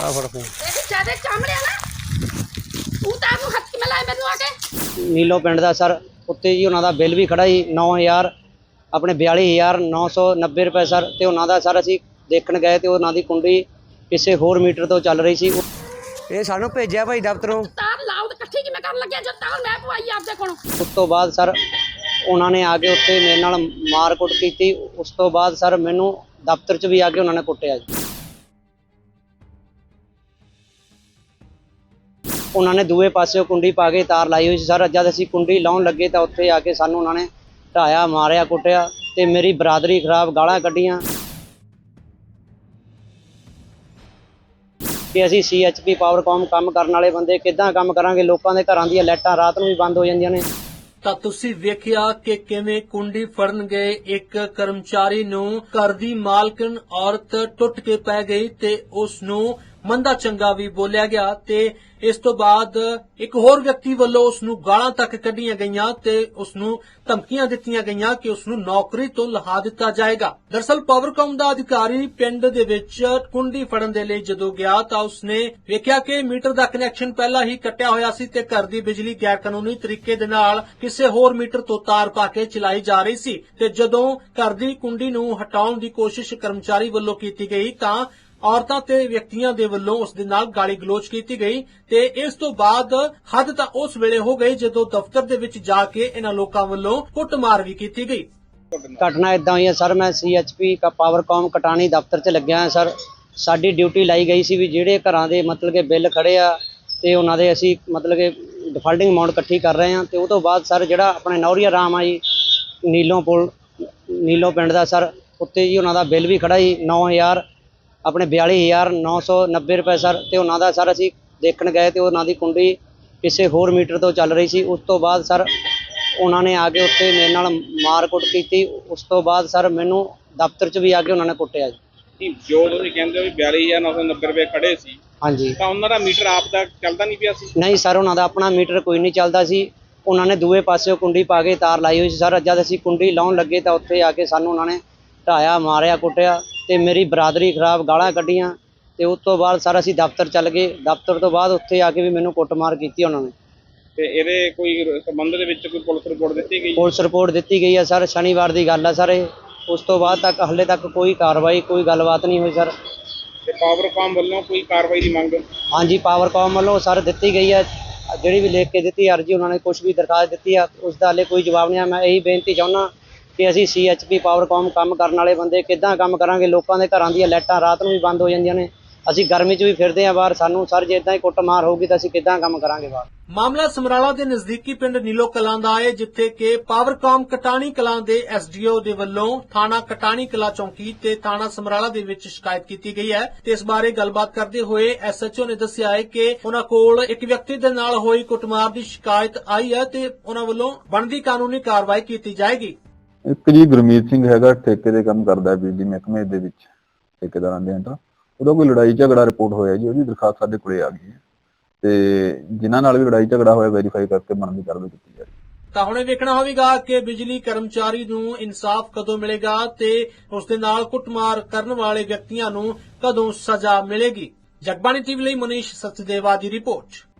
ਆ ਫੜ ਫੋਨ। ਇਹ ਜ਼ਿਆਦਾ ਚਾਮੜਿਆ ਨਾ। ਤੂੰ ਤਾਂ ਨੂੰ ਹੱਥ ਕਿਵੇਂ ਲਾਏ ਮੈਨੂੰ ਆ ਕੇ? ਨੀਲੋ ਪਿੰਡ ਦਾ ਸਰ ਉੱਤੇ ਜੀ ਉਹਨਾਂ ਦਾ ਬਿੱਲ ਵੀ ਖੜਾ ਜੀ 9000 ਆਪਣੇ 42990 ਰੁਪਏ ਸਰ ਤੇ ਉਹਨਾਂ ਦਾ ਸਰ ਅਸੀਂ ਦੇਖਣ ਗਏ ਤੇ ਉਹਨਾਂ ਦੀ ਕੁੰਡੀ ਕਿਸੇ ਹੋਰ ਮੀਟਰ ਤੋਂ ਚੱਲ ਰਹੀ ਸੀ। ਇਹ ਸਾਨੂੰ ਭੇਜਿਆ ਭਾਈ ਦਫ਼ਤਰੋਂ। ਤਾਰ ਲਾਉ ਤੇ ਇਕੱਠੀ ਕਿਵੇਂ ਕਰਨ ਲੱਗਿਆ ਜਦ ਤਾਰ ਮੈਂ ਪਵਾਈ ਆਪਦੇ ਕੋਲੋਂ। ਉਸ ਤੋਂ ਬਾਅਦ ਸਰ ਉਹਨਾਂ ਨੇ ਆ ਕੇ ਉੱਥੇ ਮੇਰੇ ਨਾਲ ਮਾਰਕੁੱਟ ਕੀਤੀ। ਉਸ ਤੋਂ ਬਾਅਦ ਸਰ ਮੈਨੂੰ ਦਫ਼ਤਰ 'ਚ ਵੀ ਆ ਕੇ ਉਹਨਾਂ ਨੇ ਕੁੱਟਿਆ ਜੀ। ਉਹਨਾਂ ਨੇ ਦੂਏ ਪਾਸੇ ਕੁੰਡੀ ਪਾ ਕੇ ਤਾਰ ਲਾਈ ਹੋਈ ਸੀ। ਸਰ, ਜਦ ਅਸੀਂ ਕੁੰਡੀ ਲਾਉਣ ਲੱਗੇ ਤਾਂ ਉੱਥੇ ਆ ਕੇ ਸਾਨੂੰ ਉਹਨਾਂ ਨੇ ਢਾਇਆ, ਮਾਰਿਆ, ਕੁੱਟਿਆ ਤੇ ਮੇਰੀ ਬਰਾਦਰੀ ਖਰਾਬ ਗਾਲਾਂ ਕੱਢੀਆਂ। ਕਿ ਅਸੀਂ ਸੀਐਚਪੀ ਪਾਵਰਕਾਮ ਕੰਮ ਕਰਨ ਵਾਲੇ ਬੰਦੇ, ਕਿੱਦਾਂ ਕੰਮ ਕਰਾਂਗੇ? ਲੋਕਾਂ ਦੇ ਘਰਾਂ ਦੀਆਂ ਲਾਈਟਾਂ ਰਾਤ ਨੂੰ ਵੀ ਬੰਦ ਹੋ ਜਾਂਦੀਆਂ ਨੇ। ਤਾਂ ਤੁਸੀਂ ਵੇਖਿਆ ਕਿ ਕਿਵੇਂ ਕੁੰਡੀ ਫੜਨ ਗਏ ਇੱਕ ਕਰਮਚਾਰੀ ਨੂੰ, ਘਰ ਦੀ ਮਾਲਕਨ ਔਰਤ ਟੁੱਟ ਕੇ ਪੈ ਗਈ ਤੇ ਉਸ ਨੂੰ ਮੰਦਾ ਚੰਗਾ ਵੀ ਬੋਲਿਆ ਗਿਆ ਤੇ ਇਸ ਤੋਂ ਬਾਅਦ ਇੱਕ ਹੋਰ ਵਿਅਕਤੀ ਵੱਲੋਂ ਉਸ ਨੂੰ ਗਾਲਾਂ ਤੱਕ ਕੱਢੀਆਂ ਗਈਆਂ ਤੇ ਉਸ ਨੂੰ ਧਮਕੀਆਂ ਦਿੱਤੀਆਂ ਗਈਆਂ ਕਿ ਉਸ ਨੂੰ ਨੌਕਰੀ ਤੋਂ ਲਹਾ ਦਿੱਤਾ ਜਾਏਗਾ। ਦਰਸਲ ਪਾਵਰਕਾਮ ਦਾ ਅਧਿਕਾਰੀ ਪਿੰਡ ਦੇ ਵਿੱਚ ਕੁੰਡੀ ਫੜਨ ਦੇ ਲਈ ਜਦੋਂ ਗਿਆ ਤਾਂ ਉਸਨੇ ਵੇਖਿਆ ਕਿ ਮੀਟਰ ਦਾ ਕਨੈਕਸ਼ਨ ਪਹਿਲਾਂ ਹੀ ਕੱਟਿਆ ਹੋਇਆ ਸੀ ਤੇ ਘਰ ਦੀ ਬਿਜਲੀ ਗੈਰ ਕਾਨੂੰਨੀ ਤਰੀਕੇ ਦੇ ਨਾਲ ਕਿਸੇ ਹੋਰ ਮੀਟਰ ਤੋਂ ਤਾਰ ਪਾ ਕੇ ਚਲਾਈ ਜਾ ਰਹੀ ਸੀ ਤੇ ਜਦੋਂ ਘਰ ਦੀ ਕੁੰਡੀ ਨੂੰ ਹਟਾਉਣ ਦੀ ਕੋਸ਼ਿਸ਼ ਕਰਮਚਾਰੀ ਵੱਲੋਂ ਕੀਤੀ ਗਈ ਤਾਂ ਔਰਤਾਂ ਤੇ ਵਿਅਕਤੀਆਂ ਦੇ ਵੱਲੋਂ ਉਸ ਦੇ ਨਾਲ ਗਾਲੀ ਗਲੋਚ ਕੀਤੀ ਗਈ ਤੇ ਇਸ ਤੋਂ ਬਾਅਦ ਹੱਦ ਤਾਂ ਉਸ ਵੇਲੇ ਹੋ ਗਈ ਜਦੋਂ ਦਫ਼ਤਰ ਦੇ ਵਿੱਚ ਜਾ ਕੇ ਇਹਨਾਂ ਲੋਕਾਂ ਵੱਲੋਂ ਕੁੱਟਮਾਰ ਵੀ ਕੀਤੀ ਗਈ। ਘਟਨਾ ਇਦਾਂ ਹੋਈ ਹੈ, ਸਰ, ਮੈਂ ਸੀਐਚਪੀ ਕਾ ਪਾਵਰਕਾਮ ਕਟਾਣੀ ਦਫ਼ਤਰ 'ਚ ਲੱਗਿਆ ਹਾਂ, ਸਰ। ਸਾਡੀ ਡਿਊਟੀ ਲਾਈ ਗਈ ਸੀ ਵੀ ਜਿਹੜੇ ਘਰਾਂ ਦੇ ਮਤਲਬ ਕਿ ਬਿੱਲ ਖੜੇ ਆ ਤੇ ਉਹਨਾਂ ਦੇ ਅਸੀਂ ਮਤਲਬ ਕਿ ਡਿਫਾਲਟਿੰਗ ਅਮਾਉਂਟ ਇਕੱਠੀ ਕਰ ਰਹੇ ਹਾਂ ਤੇ ਉਹ ਤੋਂ ਬਾਅਦ, ਸਰ, ਜਿਹੜਾ ਆਪਣੇ ਨੌਰੀਆ ਰਾਮ ਆ ਜੀ, ਨੀਲੋਂ ਪੁਲ, ਨੀਲੋਂ ਪਿੰਡ ਦਾ, ਸਰ, ਉੱਤੇ ਜੀ ਉਹਨਾਂ ਦਾ ਬਿੱਲ ਵੀ ਖੜਾ ਜੀ 9000 ਆਪਣੇ 42990 ਰੁਪਏ ਸਰ ਤੇ ਉਹਨਾਂ ਦਾ ਸਰ ਅਸੀਂ ਦੇਖਣ ਗਏ ਤੇ ਉਹਨਾਂ ਦੀ ਕੁੰਡੀ ਕਿਸੇ ਹੋਰ ਮੀਟਰ ਤੋਂ ਚੱਲ ਰਹੀ ਸੀ। ਉਸ ਤੋਂ ਬਾਅਦ ਸਰ ਉਹਨਾਂ ਨੇ ਆ ਕੇ ਉੱਥੇ ਮੇਰੇ ਨਾਲ ਮਾਰਕੁੱਟ ਕੀਤੀ। ਉਸ ਤੋਂ ਬਾਅਦ ਸਰ ਮੈਨੂੰ ਦਫ਼ਤਰ 'ਚ ਵੀ ਆ ਕੇ ਉਹਨਾਂ ਨੇ ਕੁੱਟਿਆ ਜੀ। ਨਹੀਂ, ਜੋ ਤੁਸੀਂ ਕਹਿੰਦੇ ਹੋ ਵੀ 42990 ਰੁਪਏ ਖੜੇ ਸੀ ਹਾਂਜੀ। ਤਾਂ ਉਹਨਾਂ ਦਾ ਮੀਟਰ ਆਪ ਦਾ ਚੱਲਦਾ ਨਹੀਂ ਪਿਆ ਸੀ? ਨਹੀਂ ਸਰ ਉਹਨਾਂ ਦਾ ਆਪਣਾ ਮੀਟਰ ਕੋਈ ਨਹੀਂ ਚੱਲਦਾ ਸੀ। ਉਹਨਾਂ ਨੇ ਦੂਏ ਪਾਸੇ ਕੁੰਡੀ ਪਾ ਕੇ ਤਾਰ ਲਾਈ ਹੋਈ ਸੀ। ਸਰ ਜਦ ਅਸੀਂ ਕੁੰਡੀ ਲਾਉਣ ਲੱਗੇ ਤਾਂ ਉੱਥੇ ਆ ਕੇ ਸਾਨੂੰ ਉਹਨਾਂ ਨੇ ਢਾਇਆ ਮਾਰਿਆ ਕੁੱਟਿਆ। ਤੇ ਮੇਰੀ ਬਰਾਦਰੀ ਖਰਾਬ ਗਾਲਾਂ ਕੱਢੀਆਂ ਤੇ ਉਸ ਤੋਂ ਬਾਅਦ ਸਰ ਅਸੀਂ ਦਫ਼ਤਰ ਚੱਲ ਗਏ। ਦਫ਼ਤਰ ਤੋਂ ਬਾਅਦ ਉੱਥੇ ਆ ਕੇ ਵੀ ਮੈਨੂੰ ਕੁੱਟਮਾਰ ਕੀਤੀ ਉਹਨਾਂ ਨੇ। ਤੇ ਇਹਦੇ ਕੋਈ ਸੰਬੰਧ ਦੇ ਵਿੱਚ ਕੋਈ ਪੁਲਿਸ ਰਿਪੋਰਟ ਦਿੱਤੀ ਗਈ? ਪੁਲਿਸ ਰਿਪੋਰਟ ਦਿੱਤੀ ਗਈ ਹੈ ਸਰ ਸ਼ਨੀਵਾਰ ਦੀ ਗੱਲ ਹੈ ਸਰ ਇਹ। ਉਸ ਤੋਂ ਬਾਅਦ ਤੱਕ ਹਲੇ ਤੱਕ ਕੋਈ ਕਾਰਵਾਈ ਕੋਈ ਗੱਲਬਾਤ ਨਹੀਂ ਹੋਈ ਸਰ। ਤੇ ਪਾਵਰਕਾਮ ਵੱਲੋਂ ਕੋਈ ਕਾਰਵਾਈ ਦੀ ਮੰਗ? ਹਾਂਜੀ ਪਾਵਰਕਾਮ ਵੱਲੋਂ ਸਰ ਦਿੱਤੀ ਗਈ ਹੈ ਜਿਹੜੀ ਵੀ ਲਿਖ ਕੇ ਦਿੱਤੀ ਅਰਜੀ ਉਹਨਾਂ ਨੇ ਕੁਝ ਵੀ ਦਰਖਾਸਤ ਦਿੱਤੀ ਆ ਉਸ ਦਾ ਹਲੇ ਕੋਈ ਜਵਾਬ ਨਹੀਂ ਆ। ਮੈਂ ਇਹੀ ਬੇਨਤੀ ਚਾਹੁੰਦਾ ਕਿ ਅਸੀਂ ਸੀਐਚਪੀ ਪਾਵਰਕਾਮ ਕੰਮ ਕਰਨ ਵਾਲੇ ਬੰਦੇ ਕਿੱਦਾਂ ਕੰਮ ਕਰਾਂਗੇ, ਲੋਕਾਂ ਦੇ ਘਰਾਂ ਦੀਆਂ ਲਾਈਟਾਂ ਰਾਤ ਨੂੰ ਵੀ ਬੰਦ ਹੋ ਜਾਂਦੀਆਂ ਨੇ। ਅਸੀਂ ਗਰਮੀ 'ਚ ਵੀ ਫਿਰਦੇ ਆ ਬਾਹਰ, ਸਾਨੂੰ ਸਰ ਜੇ ਇਦਾਂ ਹੀ ਕੁੱਟਮਾਰ ਹੋਊਗੀ ਤਾਂ ਅਸੀਂ ਕਿੱਦਾਂ ਕੰਮ ਕਰਾਂਗੇ ਬਾਹਰ? ਮਾਮਲਾ ਸਮਰਾਲਾ ਦੇ ਨਜ਼ਦੀਕੀ ਪਿੰਡ ਨੀਲੋ ਕਲਾਂ ਦਾ ਹੈ, ਜਿੱਥੇ ਕਿ ਪਾਵਰਕਾਮ ਕਟਾਣੀ ਕਲਾਂ ਦੇ ਐਸਡੀਓ ਦੇ ਵੱਲੋਂ ਥਾਣਾ ਕਟਾਣੀ ਕਲਾਂ ਚੌਂਕੀ ਤੇ ਥਾਣਾ ਸਮਰਾਲਾ ਦੇ ਵਿੱਚ ਸ਼ਿਕਾਇਤ ਕੀਤੀ ਗਈ ਹੈ। ਤੇ ਇਸ ਬਾਰੇ ਗੱਲਬਾਤ ਕਰਦੇ ਹੋਏ ਐਸਐਚਓ ਨੇ ਦੱਸਿਆ ਹੈ ਕਿ ਉਹਨਾਂ ਕੋਲ ਇੱਕ ਵਿਅਕਤੀ ਦੇ ਨਾਲ ਹੋਈ ਕੁੱਟਮਾਰ ਦੀ ਸ਼ਿਕਾਇਤ ਆਈ ਹੈ ਤੇ ਉਹਨਾਂ ਵੱਲੋਂ ਬਣਦੀ ਕਾਨੂੰਨੀ ਕਾਰਵਾਈ ਕੀਤੀ ਜਾਏਗੀ। ਇੱਕ ਜੀ ਗੁਰਮੀਤ ਸਿੰਘ ਹੈਗਾ, ਠੇਕੇ ਦੇ ਕੰਮ ਕਰਦਾ ਬਿਜਲੀ ਮਹਿਕਮੇ ਦੇ ਵਿੱਚ, ਠੇਕੇਦਾਰਾਂ ਦੇ ਅੰਦਰ ਉਹਦਾ ਕੋਈ ਲੜਾਈ ਝਗੜਾ ਰਿਪੋਰਟ ਹੋਇਆ ਜੀ, ਉਹਦੀ ਦਰਖਾਸਤ ਸਾਡੇ ਕੋਲੇ ਆ ਗਈ ਹੈ। ਤੇ ਜਿਨ੍ਹਾਂ ਨਾਲ ਵੀ ਲੜਾਈ ਝਗੜਾ ਹੋਇਆ ਵੈਰੀਫਾਈ ਕਰਕੇ ਬਣਦੀ ਕਾਰਵਾਈ ਕੀਤੀ ਜਾ ਰਹੀ ਹੈ। ਤਾਂ ਹੁਣ ਇਹ ਵੇਖਣਾ ਹੋਵੇਗਾ ਕਿ ਬਿਜਲੀ ਕਰਮਚਾਰੀ ਨੂੰ ਇਨਸਾਫ ਕਦੋਂ ਮਿਲੇਗਾ ਤੇ ਉਸ ਦੇ ਨਾਲ ਕੁੱਟਮਾਰ ਕਰਨ ਵਾਲੇ ਵਿਅਕਤੀਆਂ ਨੂੰ ਕਦੋਂ ਸਜ਼ਾ ਮਿਲੇਗੀ? ਜਗਬਾਣੀ ਟੀਵੀ ਲਈ ਮਨੀਸ਼ ਸਚਦੇਵਾ ਦੀ ਰਿਪੋਰਟ।